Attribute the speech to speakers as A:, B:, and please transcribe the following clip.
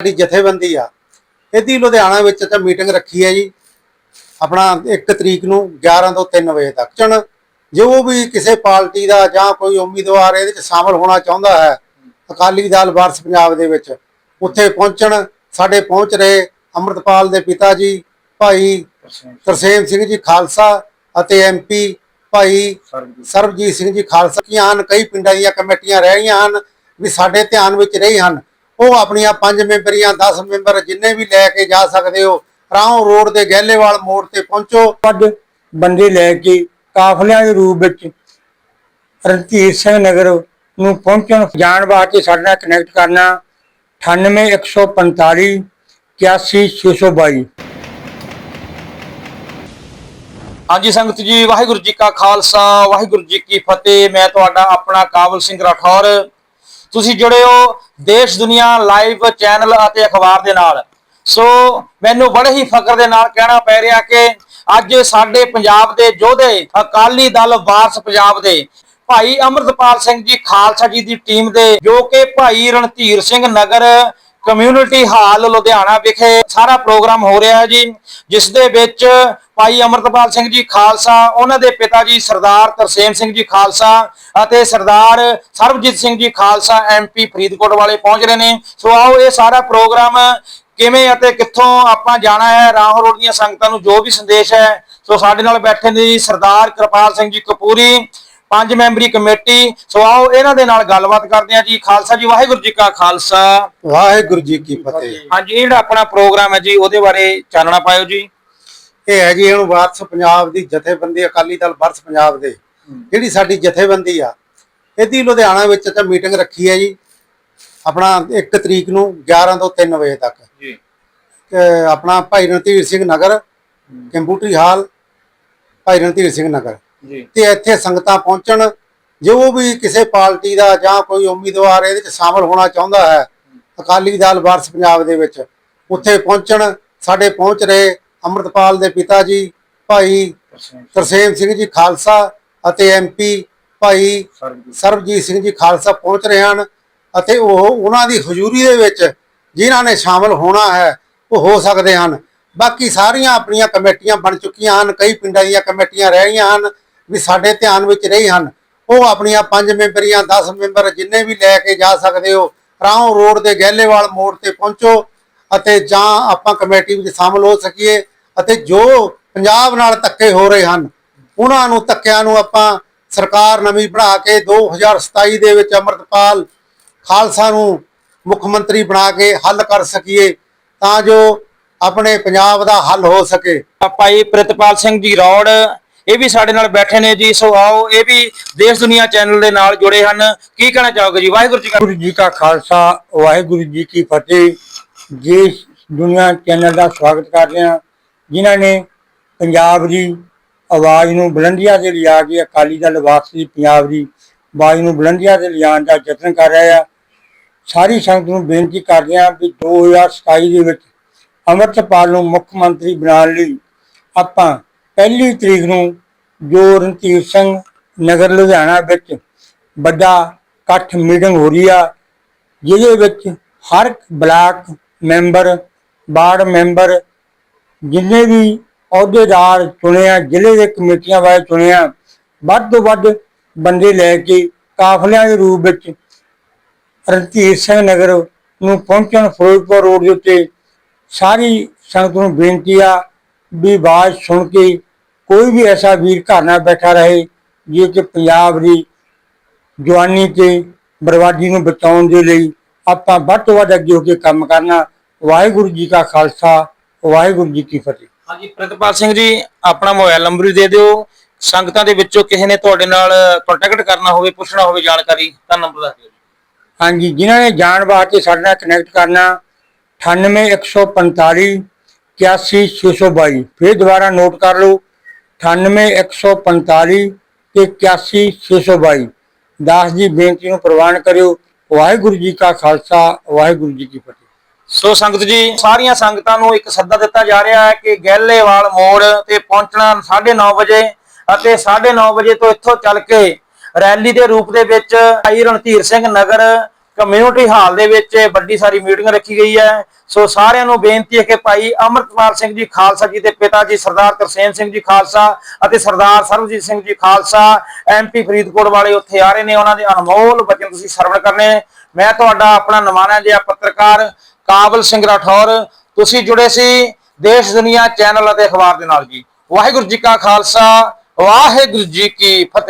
A: ਸਾਡੀ ਜਥੇਬੰਦੀ ਆ। ਇਹਦੀ ਲੁਧਿਆਣਾ ਵਿੱਚ ਤਾਂ ਮੀਟਿੰਗ ਰੱਖੀ ਹੈ ਜੀ। ਆਪਣਾ 1 ਤਰੀਕ ਨੂੰ 11 ਤੋਂ 3 ਵਜੇ ਤੱਕ। ਚਣ, ਜੋ ਵੀ ਕਿਸੇ ਪਾਰਟੀ ਦਾ ਜਾਂ ਕੋਈ ਉਮੀਦਵਾਰ ਇਹਦੇ ਵਿੱਚ ਸ਼ਾਮਲ ਹੋਣਾ ਚਾਹੁੰਦਾ ਹੈ, ਅਕਾਲੀ ਦਲ ਵਾਰਸ ਪੰਜਾਬ ਦੇ ਵਿੱਚ, ਉੱਥੇ ਪਹੁੰਚਣ, ਸਾਡੇ ਪਹੁੰਚ ਰਹੇ ਅੰਮ੍ਰਿਤਪਾਲ ਦੇ ਪਿਤਾ ਜੀ, ਭਾਈ ਤਰਸੇਮ ਸਿੰਘ ਜੀ ਖਾਲਸਾ ਅਤੇ ਐਮਪੀ ਭਾਈ ਸਰਬਜੀਤ ਸਿੰਘ ਜੀ ਖਾਲਸਾ। ਕੀ ਹਨ, ਕਈ ਪਿੰਡਾਂ ਦੀਆਂ ਕਮੇਟੀਆਂ ਰਹਿ ਗਈਆਂ ਹਨ, ਵੀ ਸਾਡੇ ਧਿਆਨ ਵਿੱਚ ਰਹੀ ਹਨ। ਉਹ ਆਪਣੀਆਂ ਪੰਜ ਮੈਂਬਰੀਆਂ 10 ਮੈਂਬਰ ਜਿੰਨੇ ਵੀ ਲੈ ਕੇ ਜਾ ਸਕਦੇ ਹੋ ਰਾਹੋਂ ਰੋਡ ਦੇ ਗਹਿਲੇਵਾਲ ਮੋੜ ਤੇ ਪਹੁੰਚੋ।
B: ਵੱਡ ਬੰਦੇ ਲੈ ਕੇ ਕਾਫਲਿਆਂ ਦੇ ਰੂਪ ਵਿੱਚ ਰਣਧੀਰ ਸਿੰਘ ਨਗਰ ਨੂੰ ਪਹੁੰਚਣ ਜਾਣ ਵਾਸਤੇ ਸਾਡੇ ਨਾਲ ਕਨੈਕਟ ਕਰਨਾ 98145 81622
C: ਹਾਂਜੀ ਸੰਗਤ ਜੀ ਵਾਹਿਗੁਰੂ ਜੀ ਕਾ ਖਾਲਸਾ ਵਾਹਿਗੁਰੂ ਜੀ ਕੀ ਫਤਿਹ। ਮੈਂ ਤੁਹਾਡਾ ਆਪਣਾ ਕਾਬਲ ਸਿੰਘ ਰਾਠੌਰ। ਤੁਸੀਂ ਜੁੜੇ ਹੋ ਦੇਸ਼, ਦੁਨੀਆ ਲਾਈਵ ਚੈਨਲ ਅਤੇ ਅਖਬਾਰ ਦੇ ਨਾਲ। ਸੋ ਮੈਨੂੰ ਬੜੇ ਹੀ ਫਕਰ ਦੇ ਨਾਲ ਕਹਿਣਾ ਪੈ ਰਿਹਾ ਕਿ ਅੱਜ ਸਾਡੇ ਪੰਜਾਬ ਦੇ ਯੋਧੇ, ਅਕਾਲੀ ਦਲ ਵਾਰਸ ਪੰਜਾਬ ਦੇ ਭਾਈ ਅਮਰਤਪਾਲ ਸਿੰਘ ਜੀ, ਖਾਲਸਾ ਜੀ ਦੀ ਟੀਮ ਦੇ, ਜੋ ਕਿ ਭਾਈ ਰਣਧੀਰ ਸਿੰਘ ਨਗਰ ਕਮਿਊਨਿਟੀ ਹਾਲ ਲੁਧਿਆਣਾ ਵਿਖੇ ਸਾਰਾ ਪ੍ਰੋਗਰਾਮ ਹੋ ਰਿਹਾ ਹੈ ਜੀ, ਜਿਸ ਦੇ ਵਿੱਚ ਭਾਈ ਅਮਰਤਪਾਲ ਸਿੰਘ ਜੀ ਖਾਲਸਾ, ਉਹਨਾਂ ਦੇ ਪਿਤਾ ਜੀ ਸਰਦਾਰ ਤਰਸੇਮ ਸਿੰਘ ਜੀ ਖਾਲਸਾ ਅਤੇ ਸਰਦਾਰ ਸਰਬਜੀਤ ਸਿੰਘ ਜੀ ਖਾਲਸਾ ਐਮਪੀ ਫਰੀਦਕੋਟ ਵਾਲੇ ਪਹੁੰਚ ਰਹੇ ਨੇ। ਸੋ ਆਓ ਇਹ ਸਾਰਾ ਪ੍ਰੋਗਰਾਮ ਕਿਵੇਂ ਅਤੇ ਕਿੱਥੋਂ ਆਪਾਂ ਜਾਣਾ ਹੈ, ਰਾਹੋਂ ਰੋਡ ਦੀਆਂ ਸੰਗਤਾਂ ਨੂੰ ਜੋ ਵੀ ਸੰਦੇਸ਼ ਹੈ, ਸੋ ਸਾਡੇ ਨਾਲ ਬੈਠੇ ਨੇ ਜੀ ਸਰਦਾਰ ਕਿਰਪਾਲ ਸਿੰਘ ਜੀ ਕਪੂਰੀ ਪੰਜ ਮੈਂਬਰੀ ਕਮੇਟੀ ਸੋ ਆਓ ਇਹਨਾਂ ਦੇ ਨਾਲ ਗੱਲਬਾਤ ਕਰਦੇ ਹਾਂ ਜੀ। ਖਾਲਸਾ ਜੀ ਵਾਹਿਗੁਰੂ ਜੀ ਕਾ ਖਾਲਸਾ।
A: ਵਾਹਿਗੁਰੂ ਜੀ ਕੀ ਫਤਿਹ।
C: ਹਾਂਜੀ ਇਹ ਜਿਹੜਾ ਆਪਣਾ ਪ੍ਰੋਗਰਾਮ ਹੈ ਜੀ ਉਹਦੇ ਬਾਰੇ ਚਾਨਣਾ ਪਾਇਓ ਜੀ।
A: ਇਹ ਹੈ ਜੀ ਇਹਨੂੰ ਵਾਰਸ ਪੰਜਾਬ ਦੀ ਜਥੇਬੰਦੀ ਅਕਾਲੀ ਦਲ ਵਾਰਸ ਪੰਜਾਬ ਦੇ। ਜਿਹੜੀ ਸਾਡੀ ਜਥੇਬੰਦੀ ਆ ਇਹਦੀ ਲੁਧਿਆਣਾ ਵਿੱਚ ਤਾਂ ਮੀਟਿੰਗ ਰੱਖੀ ਹੈ ਜੀ ਆਪਣਾ 1 ਤਰੀਕ ਨੂੰ 11 ਤੋਂ 3 ਵਜੇ ਤੱਕ।
C: ਜੀ।
A: ਆਪਣਾ ਭਾਈ ਰਣਧੀਰ ਸਿੰਘ ਨਗਰ ਕੰਪਿਊਟਰੀ ਹਾਲ ਭਾਈ ਰਣਧੀਰ ਸਿੰਘ ਨਗਰ। ਤੇ ਇੱਥੇ ਸੰਗਤਾਂ ਪਹੁੰਚਣ ਜੋ ਵੀ ਕਿਸੇ ਪਾਰਟੀ ਦਾ ਜਾਂ ਕੋਈ ਉਮੀਦਵਾਰ ਇਹਦੇ ਵਿੱਚ ਸ਼ਾਮਲ ਹੋਣਾ ਚਾਹੁੰਦਾ ਹੈ ਅਕਾਲੀ ਦਲ ਵਾਰਸ ਪੰਜਾਬ ਦੇ ਵਿੱਚ ਉੱਥੇ ਪਹੁੰਚਣ ਸਾਡੇ ਪਹੁੰਚ ਰਹੇ ਅੰਮ੍ਰਿਤਪਾਲ ਦੇ ਪਿਤਾ ਜੀ ਭਾਈ ਤਰਸੇਮ ਸਿੰਘ ਜੀ ਖਾਲਸਾ ਅਤੇ ਐਮਪੀ ਭਾਈ ਸਰਬਜੀਤ ਸਿੰਘ। ਜੀ ਖਾਲਸਾ ਪਹੁੰਚ ਰਹੇ ਹਨ ਅਤੇ ਉਹ ਉਹਨਾਂ ਦੀ ਹਜ਼ੂਰੀ ਦੇ ਵਿੱਚ ਜਿਨ੍ਹਾਂ ਨੇ ਸ਼ਾਮਲ ਹੋਣਾ ਹੈ ਉਹ ਹੋ ਸਕਦੇ ਹਨ। ਬਾਕੀ ਸਾਰੀਆਂ ਆਪਣੀਆਂ ਕਮੇਟੀਆਂ ਬਣ ਚੁੱਕੀਆਂ ਹਨ ਕਈ ਪਿੰਡਾਂ ਦੀਆਂ ਕਮੇਟੀਆਂ ਰਹਿ ਗਈਆਂ ਹਨ ਵੀ ਸਾਡੇ ਧਿਆਨ ਵਿੱਚ ਰਹੀ ਹਨ। ਉਹ ਆਪਣੀਆਂ ਪੰਜ ਮੈਂਬਰੀਆਂ 10 ਮੈਂਬਰ ਜਿੰਨੇ ਵੀ ਲੈ ਕੇ ਜਾ ਸਕਦੇ ਹੋ, ਰਾਹੋਂ ਰੋਡ ਦੇ ਗਹਿਲੇਵਾਲ ਮੋੜ ਤੇ ਪਹੁੰਚੋ ਅਤੇ ਜਾਂ ਆਪਾਂ ਕਮੇਟੀ ਵਿੱਚ ਸ਼ਾਮਲ ਹੋ ਸਕੀਏ ਅਤੇ ਜੋ ਪੰਜਾਬ ਨਾਲ ਧੱਕੇ ਹੋ ਰਹੇ ਹਨ, ਉਹਨਾਂ ਨੂੰ ਧੱਕਿਆਂ ਨੂੰ ਆਪਾਂ ਸਰਕਾਰ ਨਵੀਂ ਬਣਾ ਕੇ 2027 ਦੇ ਵਿੱਚ ਅਮਰਤਪਾਲ ਖਾਲਸਾ ਨੂੰ ਮੁੱਖ ਮੰਤਰੀ ਬਣਾ ਕੇ ਹੱਲ ਕਰ ਸਕੀਏ ਤਾਂ ਜੋ ਆਪਣੇ ਪੰਜਾਬ ਦਾ ਹੱਲ ਹੋ ਸਕੇ।
C: ਭਾਈ ਪ੍ਰਿਤਪਾਲ ਸਿੰਘ ਜੀ ਰੌੜ ਇਹ ਵੀ ਸਾਡੇ ਨਾਲ ਬੈਠੇ ਨੇ ਜੀ, ਸੋ ਆਓ, ਇਹ ਵੀ ਦੇਸ਼ ਦੁਨੀਆ ਚੈਨਲ ਦੇ ਨਾਲ ਜੁੜੇ ਹਨ। ਕੀ ਕਹਿਣਾ ਚਾਹੋਗੇ ਜੀ? ਵਾਹਿਗੁਰੂ ਜੀ ਕਾ
B: ਗੁਰੂ ਜੀ ਕਾ ਖਾਲਸਾ, ਵਾਹਿਗੁਰੂ ਜੀ ਕੀ ਫਤਿਹ। ਜੀ, ਦੁਨੀਆ ਚੈਨਲ ਦਾ ਸਵਾਗਤ ਕਰਦੇ ਹਾਂ। ਜਿਨ੍ਹਾਂ ਨੇ ਪੰਜਾਬ ਦੀ ਆਵਾਜ਼ ਨੂੰ ਬੁਲੰਦੀਆਂ ਤੇ ਲਿਆ ਕੇ ਅਕਾਲੀ ਦਲ ਵਾਸੀ ਪੰਜਾਬ ਦੀ ਆਵਾਜ਼ ਨੂੰ ਬੁਲੰਦੀਆਂ ਤੇ ਲਿਆਉਣ ਦਾ ਯਤਨ ਕਰ ਰਹੇ ਆ। ਸਾਰੀ ਸੰਗਤ ਨੂੰ ਬੇਨਤੀ ਕਰਦੇ ਹਾਂ ਵੀ 2027 ਦੇ ਵਿੱਚ ਅੰਮ੍ਰਿਤਪਾਲ ਨੂੰ ਮੁੱਖ ਮੰਤਰੀ ਬਣਾਉਣ ਲਈ ਆਪਾਂ ਪਹਿਲੀ ਤਰੀਕ ਨੂੰ ਜੋ ਰਣਧੀਰ ਸਿੰਘ ਨਗਰ ਲੁਧਿਆਣਾ ਵਿੱਚ ਵੱਡਾ ਇਕੱਠ ਮੀਟਿੰਗ ਹੋ ਰਹੀ ਆ, ਜਿਹਦੇ ਵਿੱਚ ਹਰ ਬਲਾਕ ਮੈਂਬਰ, ਵਾਰਡ ਮੈਂਬਰ ਜਿੰਨੇ ਵੀ ਅਹੁਦੇਦਾਰ ਚੁਣੇ ਜ਼ਿਲ੍ਹੇ ਦੇ ਕਮੇਟੀਆਂ ਵਾਲੇ ਚੁਣਿਆ ਵੱਧ ਤੋਂ ਵੱਧ ਬੰਦੇ ਲੈ ਕੇ ਕਾਫਲਿਆਂ ਦੇ ਰੂਪ ਵਿੱਚ ਰਣਧੀਰ ਸਿੰਘ ਨਗਰ ਨੂੰ ਪਹੁੰਚਣ ਫਿਰੋਜ਼ਪੁਰ ਰੋਡ ਦੇ ਉੱਤੇ ਸਾਰੀ ਸੰਗਤ ਨੂੰ ਬੇਨਤੀ ਆ ਵੀ ਆਵਾਜ਼ ਸੁਣ ਕੇ ਕੋਈ ਵੀ ਐਸਾ ਵੀਰ ਘਰ ਨਾ ਬੈਠਾ ਰਹੇ ਜੇ ਕਿ ਪੰਜਾਬ ਦੀ ਜਵਾਨੀ ਤੇ ਬਰਬਾਦੀ ਨੂੰ ਬਚਾਉਣ ਦੇ ਲਈ ਆਪਾਂ ਵੱਧ ਤੋਂ ਵੱਧ ਅੱਗੇ ਹੋ ਕੇ ਕੰਮ ਕਰਨਾ ਵਾਹਿਗੁਰੂ ਜੀ ਕਾ ਖਾਲਸਾ ਵਾਹਿਗੁਰੂ ਜੀ ਕੀ ਫਤਿਹ।
C: ਹਾਂਜੀ ਪ੍ਰਿਤਪਾਲ ਸਿੰਘ ਜੀ ਆਪਣਾ ਮੋਬਾਈਲ ਨੰਬਰ ਵੀ ਦੇ ਦਿਓ। ਸੰਗਤਾਂ ਦੇ ਵਿੱਚੋਂ ਕਿਸੇ ਨੇ ਤੁਹਾਡੇ ਨਾਲ ਕੰਟੈਕਟ ਕਰਨਾ ਹੋਵੇ ਪੁੱਛਣਾ ਹੋਵੇ ਜਾਣਕਾਰੀ ਤਾਂ ਨੰਬਰ ਦੱਸ ਦਿਓ
B: ਹਾਂਜੀ ਜਿਨ੍ਹਾਂ ਨੇ ਜਾਣ ਵਾਸਤੇ ਸਾਡੇ ਨਾਲ ਕਨੈਕਟ ਕਰਨਾ 98145 81622 ਫਿਰ ਦੁਬਾਰਾ ਨੋਟ ਕਰ ਲਓ 98145 ਤੇ 81622 ਦਾਸ ਜੀ ਬੇਨਤੀ ਨੂੰ ਪ੍ਰਵਾਨ ਕਰਿਓ। ਵਾਹਿਗੁਰੂ ਜੀ ਕਾ ਖਾਲਸਾ, ਵਾਹਿਗੁਰੂ ਜੀ ਕੀ ਫਤਿਹ।
C: ਸੋ ਸੰਗਤ ਜੀ, ਸਾਰੀਆਂ ਸੰਗਤਾਂ ਨੂੰ ਇੱਕ ਸੱਦਾ ਦਿੱਤਾ ਜਾ ਰਿਹਾ ਹੈ ਕਿ ਗਹਿਲੇਵਾਲ ਮੋੜ ਤੇ ਪਹੁੰਚਣਾ 9:30 ਵਜੇ ਅਤੇ 9:30 ਵਜੇ ਤੋਂ ਇੱਥੋਂ ਚੱਲ ਕੇ ਰੈਲੀ ਦੇ ਰੂਪ ਦੇ ਵਿੱਚ ਭਾਈ ਰਣਧੀਰ ਸਿੰਘ ਨਗਰ ਕਮਿਊਨਿਟੀ ਹਾਲ ਦੇ ਵਿੱਚ ਵੱਡੀ ਸਾਰੀ ਮੀਟਿੰਗ ਰੱਖੀ ਗਈ ਹੈ। ਸੋ ਸਾਰਿਆਂ ਨੂੰ ਬੇਨਤੀ ਹੈ ਕਿ ਭਾਈ ਅਮਰਤਪਾਲ ਸਿੰਘ ਜੀ ਖਾਲਸਾ ਜੀ ਦੇ ਪਿਤਾ ਜੀ ਸਰਦਾਰ ਤਰਸੇਮ ਸਿੰਘ ਜੀ ਖਾਲਸਾ ਅਤੇ ਸਰਦਾਰ ਸਰਬਜੀਤ ਸਿੰਘ ਜੀ ਖਾਲਸਾ ਐਮਪੀ ਫਰੀਦਕੋਟ ਵਾਲੇ ਉੱਥੇ ਆ ਰਹੇ ਨੇ। ਉਹਨਾਂ ਦੇ ਅਨਮੋਲ ਬਚਨ ਤੁਸੀਂ ਸਰਵਣ ਕਰਨੇ। ਮੈਂ ਤੁਹਾਡਾ ਆਪਣਾ ਨਮਾਨਾ ਜਿਹਾ ਪੱਤਰਕਾਰ ਕਾਬਲ ਸਿੰਘ ਰਾਠੌਰ। ਤੁਸੀਂ ਜੁੜੇ ਸੀ ਦੇਸ਼ ਦੁਨੀਆ ਚੈਨਲ ਅਤੇ ਅਖਬਾਰ ਦੇ ਨਾਲ ਜੀ। ਵਾਹਿਗੁਰੂ ਜੀ ਕਾ ਖਾਲਸਾ, ਵਾਹਿਗੁਰੂ ਜੀ ਕੀ ਫਤਿਹ।